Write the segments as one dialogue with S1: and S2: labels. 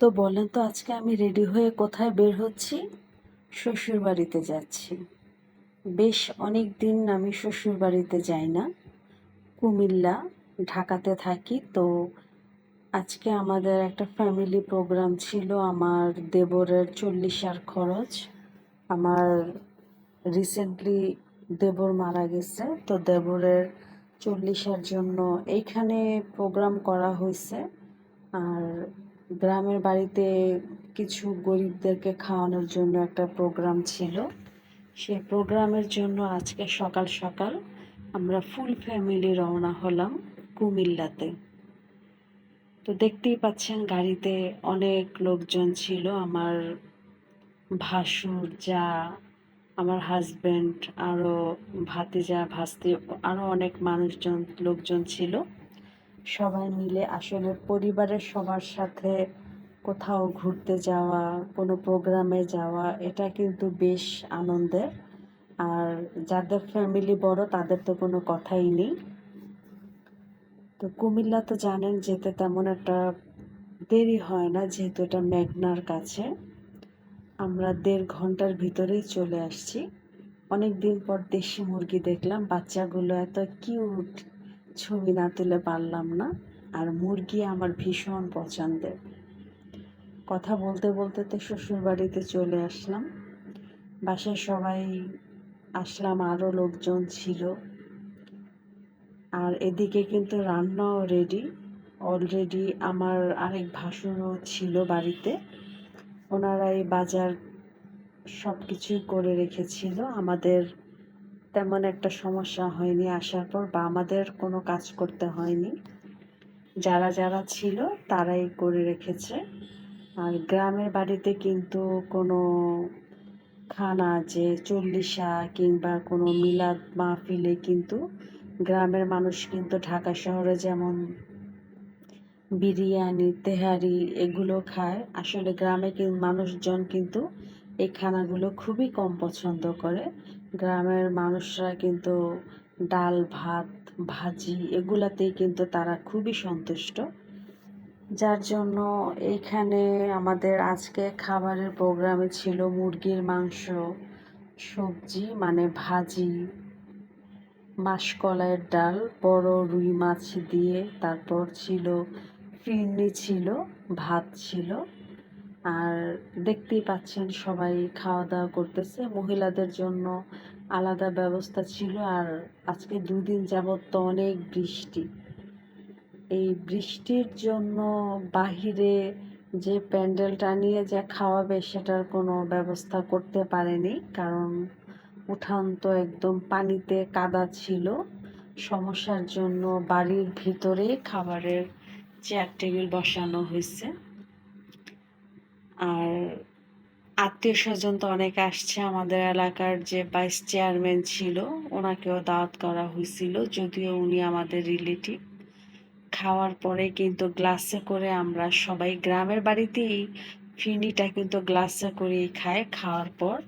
S1: তো বলেন তো আজকে আমি রেডি হয়ে কোথায় বের হচ্ছি? শ্বশুর বাড়িতে যাচ্ছি। বেশ অনেক দিন আমি শ্বশুর বাড়িতে যাই না। কুমিল্লা, ঢাকাতে থাকি তো আজকে আমাদের একটা ফ্যামিলি প্রোগ্রাম ছিল, আমার দেবরের চল্লিশার খরচ। আমার রিসেন্টলি দেবর মারা গেছে, তো দেবরের চল্লিশার জন্য এইখানে প্রোগ্রাম করা হয়েছে। আর গ্রামের বাড়িতে কিছু গরিবদেরকে খাওয়ানোর জন্য একটা প্রোগ্রাম ছিল। সেই প্রোগ্রামের জন্য আজকে সকাল সকাল আমরা ফুল ফ্যামিলি রওনা হলাম কুমিল্লাতে। তো দেখতেই পাচ্ছেন গাড়িতে অনেক লোকজন ছিল। আমার ভাসুর, যা, আমার হাজব্যান্ড আরও ভাতিজা, ভাস্তি আরও অনেক মানুষজন, লোকজন ছিল। সবাই মিলে আসলে পরিবারের সবার সাথে কোথাও ঘুরতে যাওয়া, কোনো প্রোগ্রামে যাওয়া, এটা কিন্তু বেশ আনন্দের। আর যাদের ফ্যামিলি বড়, তাদের তো কোনো কথাই নেই। তো কুমিল্লা তো জানেন, যেতে তেমন একটা দেরি হয় না, যেহেতু এটা মেঘনার কাছে। আমরা দেড় ঘণ্টার ভিতরেই চলে আসছি। অনেক দিন পর দেশি মুরগি দেখলাম, বাচ্চাগুলো এত কিউট ছবি না তুলে পারলাম না, আর মুরগি আমার ভীষণ পছন্দের। কথা বলতে বলতে তো শ্বশুর বাড়িতে চলে আসলাম। বাসায় সবাই আসলাম, আরও লোকজন ছিল। আর এদিকে কিন্তু রান্নাও রেডি অলরেডি আমার আরেক ভাসুরও ছিল বাড়িতে। ওনারাই বাজার সব কিছুই করে রেখেছিল। আমাদের তেমন একটা সমস্যা হয়নি আসার পর বা আমাদের কোনো কাজ করতে হয়নি। যারা যারা ছিল তারাই করে রেখেছে। আর গ্রামের বাড়িতে কিন্তু কোনো খানা যে চল্লিশা কিংবা কোনো মিলাদ মাহফিলে কিন্তু গ্রামের মানুষ কিন্তু ঢাকা শহরে যেমন বিরিয়ানি, তেহারি এগুলো খায়। আসলে গ্রামে মানুষজন কিন্তু এই খানাগুলো খুবই কম পছন্দ করে। গ্রামের মানুষরা কিন্তু ডাল, ভাত, ভাজি এগুলাতেই কিন্তু তারা খুবই সন্তুষ্ট। যার জন্য এইখানে আমাদের আজকে খাবারের প্রোগ্রামে ছিল মুরগির মাংস, সবজি মানে ভাজি, মাসকলাইয়ের ডাল, বড় রুই মাছ দিয়ে, তারপর ছিল ফিরনি ছিল, ভাত ছিল। আর দেখতেই পাচ্ছেন সবাই খাওয়া দাওয়া করতেছে। মহিলাদের জন্য আলাদা ব্যবস্থা ছিল আর আজকে দুদিন যাবৎ তো অনেক বৃষ্টি। এই বৃষ্টির জন্য বাহিরে যে প্যান্ডেলটা নিয়ে যে খাওয়াবে সেটার কোনো ব্যবস্থা করতে পারেনি কারণ উঠান তো একদম পানিতে কাদা ছিল। সমস্যার জন্য বাড়ির ভিতরে খাবারের চেয়ার টেবিল বসানো হয়েছে। আর আত্মীয় স্বজন তো অনেক আসছে আমাদের এলাকার যে ভাইস চেয়ারম্যান ছিল, ওনাকেও দাওয়াত করা হয়েছিল, যদিও উনি আমাদের রিলেটিভ খাওয়ার পরে কিন্তু গ্লাসে করে আমরা সবাই গ্রামের বাড়িতেই ফিনিটা কিন্তু গ্লাসে করেই খায় খাওয়ার পর।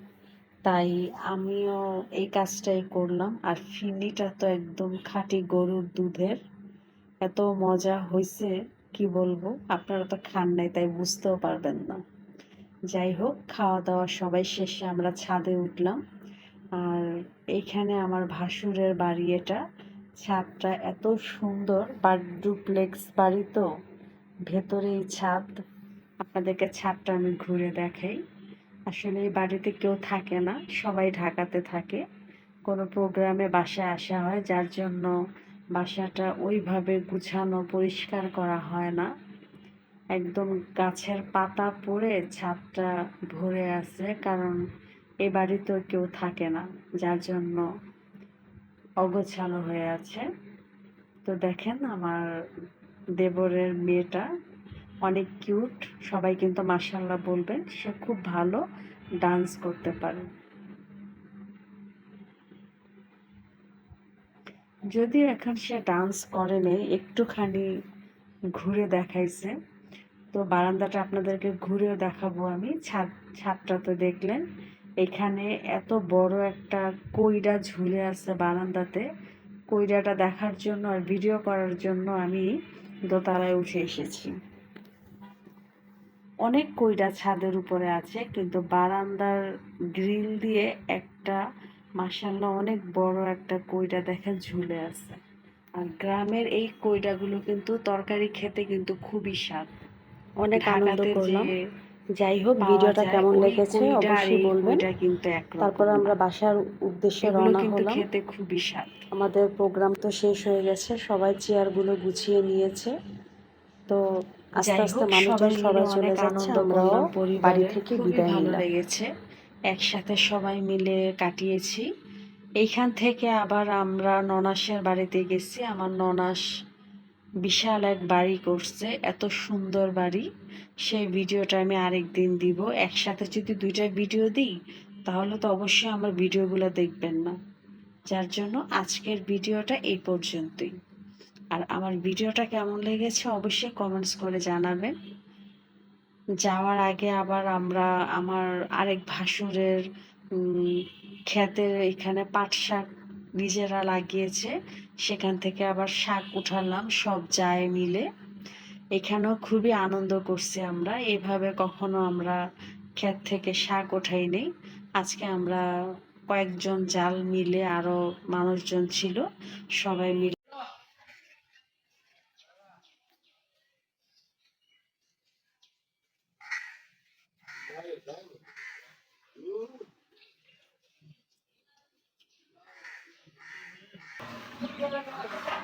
S1: তাই আমিও এই কাজটাই করলাম। আর ফিনিটা তো একদম খাঁটি গরুর দুধের। এত মজা হয়েছে কি বলব? আপনারা তো খান নাই, তাই বুঝতেও পারবেন না। যাই হোক খাওয়া দাওয়া সবাই শেষে আমরা ছাদে উঠলাম। আর এইখানে আমার ভাসুরের বাড়ি এটা। ছাদটা এত সুন্দর বাড়ি ডুপ্লেক্স বাড়ি তো। ভেতরে ছাদ। আপনাদেরকে ছাদটা আমি ঘুরে দেখাই। আসলে এই বাড়িতে কেউ থাকে না, সবাই ঢাকাতে থাকে। কোনো প্রোগ্রামে বাসায় আসা হয়, যার জন্য বাসাটা ওইভাবে গুছানো, পরিষ্কার করা হয় না। একদম গাছের পাতা পড়ে ছাদটা ভরে আছে, কারণ এ বাড়িতেও কেউ থাকে না, যার জন্য অগোছালো হয়ে আছে। তো দেখেন আমার দেবরের মেয়েটা, অনেক কিউট, সবাই কিন্তু মার্শাল্লাহ বলবেন, সে খুব ভালো ডান্স করতে পারে। যদিও এখন সে ডান্স করে নেই একটুখানি ঘুরে দেখাইছে। তো বারান্দাটা আপনাদেরকে ঘুরেও দেখাবো আমি। ছাদ, ছাদটা তো দেখলেন। এখানে এত বড় একটা কইরা ঝুলে আছে বারান্দাতে। কইরাটা দেখার জন্য আর ভিডিও করার জন্য আমি দোতলায় উঠে এসেছি। অনেক কইরা ছাদের উপরে আছে, কিন্তু বারান্দার গ্রিল দিয়ে একটা মাসাল্লাহ অনেক বড় একটা কইরা দেখে ঝুলে আছে। আর গ্রামের এই কইরাগুলো কিন্তু তরকারি খেতে কিন্তু খুবই স্বাদ।
S2: অনেক আনন্দ করলাম। যাই হোক ভিডিওটা কেমন লেগেছে অবশ্যই বলবেন। তারপর আমরা বাসার উদ্দেশ্যে রওনা হলাম।
S1: খেতে খুবই স্বাদ
S2: আমাদের প্রোগ্রাম তো শেষ হয়ে গেছে সবাই চেয়ারগুলো গুছিয়ে নিয়েছে। তো আস্তে আস্তে মানুষজন
S1: সবাই
S2: চলে যাচ্ছে আমরাও বাড়ি থেকে বিদায় নিলাম।
S1: লেগেছে। একসাথে সবাই মিলে কাটিয়েছি। এইখান থেকে আবার আমরা ননাসের বাড়িতে গেছি আমার ননাস বিশাল এক বাড়ি করছে, এত সুন্দর বাড়ি। সেই ভিডিওটা আমি আরেক দিন দিব। একসাথে যদি দুইটা ভিডিও দিই, তাহলে তো অবশ্যই আমার ভিডিওগুলো দেখবেন না। যার জন্য আজকের ভিডিওটা এই পর্যন্তই। আর আমার ভিডিওটা কেমন লেগেছে অবশ্যই কমেন্টস করে জানাবেন। যাওয়ার আগে আবার আমরা আমার আরেক ভাসুরের ক্ষেতের এখানে পাট শাক নিজেরা লাগিয়েছে। সেখান থেকে আবার শাক উঠালাম, সব যায় মিলে। এখানেও খুবই আনন্দ করছি আমরা। এভাবে কখনো আমরা ক্ষেত থেকে শাক ওঠাই নেই। আজকে আমরা কয়েকজন জাল মিলে আরও মানুষজন ছিল, সবাই মিলে Gracias.